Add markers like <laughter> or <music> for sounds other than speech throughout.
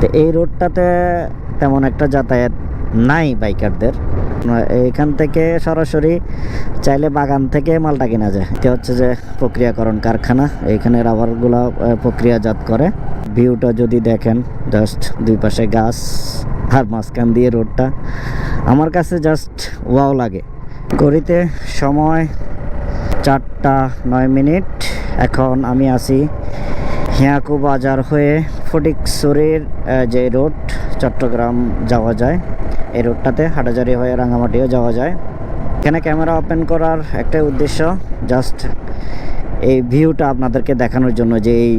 তো এই রোডটাতে তেমন একটা যাতায়াত নাই বাইকারদের এখান থেকে সরাসরি চাইলে বাগান থেকে মালটা কেনা যায়। এটা হচ্ছে যে প্রক্রিয়াকরণ কারখানা। এখানে রাবারগুলো প্রক্রিয়াজাত করে। ভিউটা যদি দেখেন জাস্ট দুই পাশে গাছ আর মাঝখান দিয়ে রোডটা আমার কাছে জাস্ট ওয়াও লাগে। ঘড়িতে সময় চারটা নয় মিনিট। এখন আমি আছি হিয়াকু বাজার হয়ে ফটিকছড়ির আহ, যে রোড চট্টগ্রাম যাওয়া যায়। এই রোডটাতে হাটাজারি হয়ে রাঙামাটিও যাওয়া যায়। এখানে ক্যামেরা ওপেন করার একটাই উদ্দেশ্য জাস্ট এই ভিউটা আপনাদেরকে দেখানোর জন্য যে এই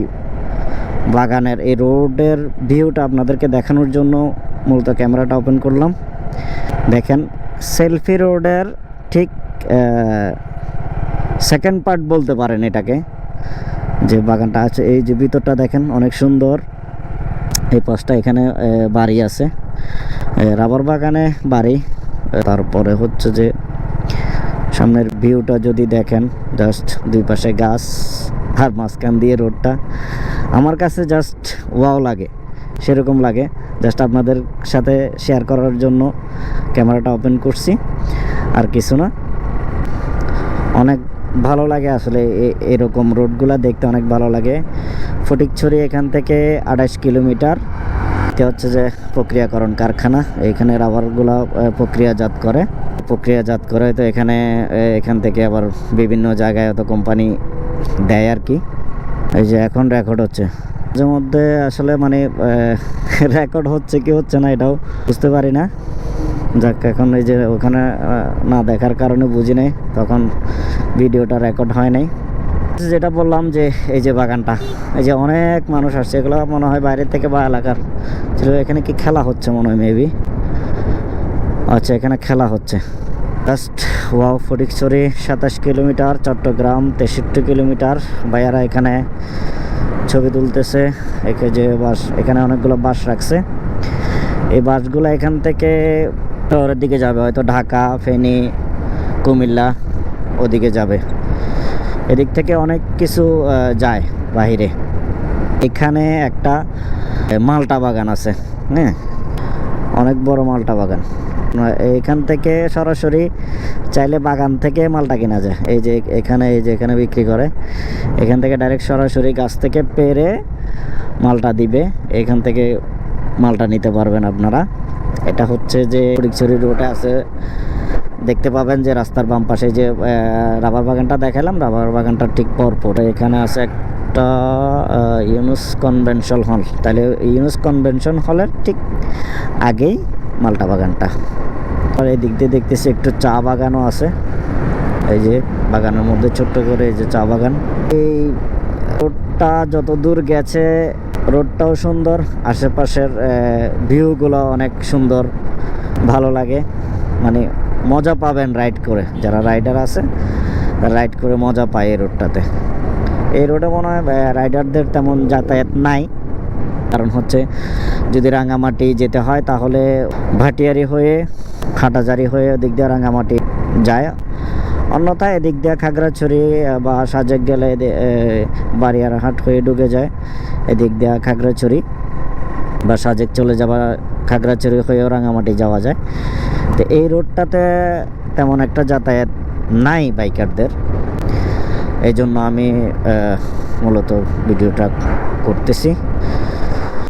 বাগানের এই রোডের ভিউটা আপনাদেরকে দেখানোর জন্য মূলত ক্যামেরাটা ওপেন করলাম। দেখেন সেলফি রোডের ঠিক সেকেন্ড পার্ট বলতে পারেন এটাকে যে বাগানটা আছে। এই যে ভিতরটা দেখেন অনেক সুন্দর। এই পাশটা এখানে বাড়ি আছে। রাবার বাগানে বাড়ি। তারপরে হচ্ছে যে, সামনের ভিউটা যদি দেখেন জাস্ট দুই পাশে গাছ আর মাঝখান দিয়ে রোডটা। আমার কাছে জাস্ট ওয়াও লাগে, সেরকম লাগে। জাস্ট আপনাদের সাথে শেয়ার করার জন্য ক্যামেরাটা ওপেন করছি, আর কিছু না। অনেক ভালো লাগে আসলে এরকম রোডগুলো দেখতে অনেক ভালো লাগে। ফটিকছড়ি এখান থেকে আঠাশ কিলোমিটার। এটা হচ্ছে যে প্রক্রিয়াকরণ কারখানা। এখানে রাবারগুলো প্রক্রিয়াজাত করে। প্রক্রিয়াজাত করে তো এখানে এখান থেকে আবার বিভিন্ন জায়গায় অত কোম্পানি দেয় আর কি। এই যে এখন রেকর্ড হচ্ছে। মধ্যে আসলে মানে রেকর্ড <laughs> হচ্ছে কি হচ্ছে না এটাও বুঝতে পারি না। যাক, এখন এই যে ওখানে না দেখার কারণে বুঝি নাই, তখন ভিডিওটা রেকর্ড হয় নাই। যেটা বললাম যে, এই যে বাগানটা, এই যে অনেক মানুষ আসছে, এগুলো মনে হয় বাইরে থেকে বা এলাকার। ছিল, এখানে কি খেলা হচ্ছে মনে হয় মেবি আচ্ছা এখানে খেলা হচ্ছে। জাস্ট ওয়াও ফটিকছড়ি, সাতাশ কিলোমিটার, চট্টগ্রাম, তেষট্টি কিলোমিটার। ভাইয়ারা এখানে ছবি তুলতেছে, একে যে বাস, এখানে অনেকগুলো বাস রাখছে। এই বাসগুলো এখান থেকে শহরের দিকে যাবে, হয়তো ঢাকা, ফেনী, কুমিল্লা ওদিকে যাবে। এদিক থেকে অনেক কিছু যায় বাহিরে। এখানে একটা মালটা বাগান আছে হ্যাঁ? অনেক বড় মালটা বাগান। এখান থেকে সরাসরি চাইলে বাগান থেকে মালটা কেনা যায়। এই যে এখানে, এই যে এখানে বিক্রি করে। এখান থেকে ডাইরেক্ট সরাসরি গাছ থেকে পেরে মালটা দিবে। এখান থেকে মালটা নিতে পারবেন আপনারা। এটা হচ্ছে যে ফটিকছড়ি রোডে আছে। দেখতে পাবেন যে রাস্তার বাম পাশে যে রাবার বাগানটা দেখালাম। রাবার বাগানটার ঠিক পরপর। এখানে আছে একটা ইউনুস কনভেনশন হল। তাহলে ইউনুস কনভেনশন হলের ঠিক আগেই মালটা বাগানটা। আর এই দিক দিয়ে দেখতেছি একটু চা বাগানও আছে। এই যে বাগানের মধ্যে ছোট্ট করে এই যে চা বাগান। এই রোডটা যত দূর গেছে রোডটাও সুন্দর, আশেপাশের ভিউগুলো অনেক সুন্দর, ভালো লাগে। মানে মজা পাবেন রাইড করে, যারা রাইডার আছে রাইড করে মজা পায় এই রোডটাতে। এই রোডে মনে হয় রাইডারদের তেমন যাতায়াত নাই। কারণ হচ্ছে, যদি রাঙামাটি যেতে হয়, তাহলে ভাটিয়ারি হয়ে হাটাজারি হয়ে ওদিক দিয়ে রাঙামাটি যায়। অন্যথায় এদিক দিয়ে খাগড়াছড়ি বা সাজেক গেলে বাড়িয়ারহাট হয়ে ঢুকে যায়। এদিক দেওয়া খাগড়াছড়ি বা সাজেক চলে যাওয়া খাগড়াছড়ি হয়েও রাঙামাটি যাওয়া যায়। তো এই রোডটাতে তেমন একটা যাতায়াত নাই বাইকারদের। এই জন্য আমি মূলত ভিডিওটা করতেছি।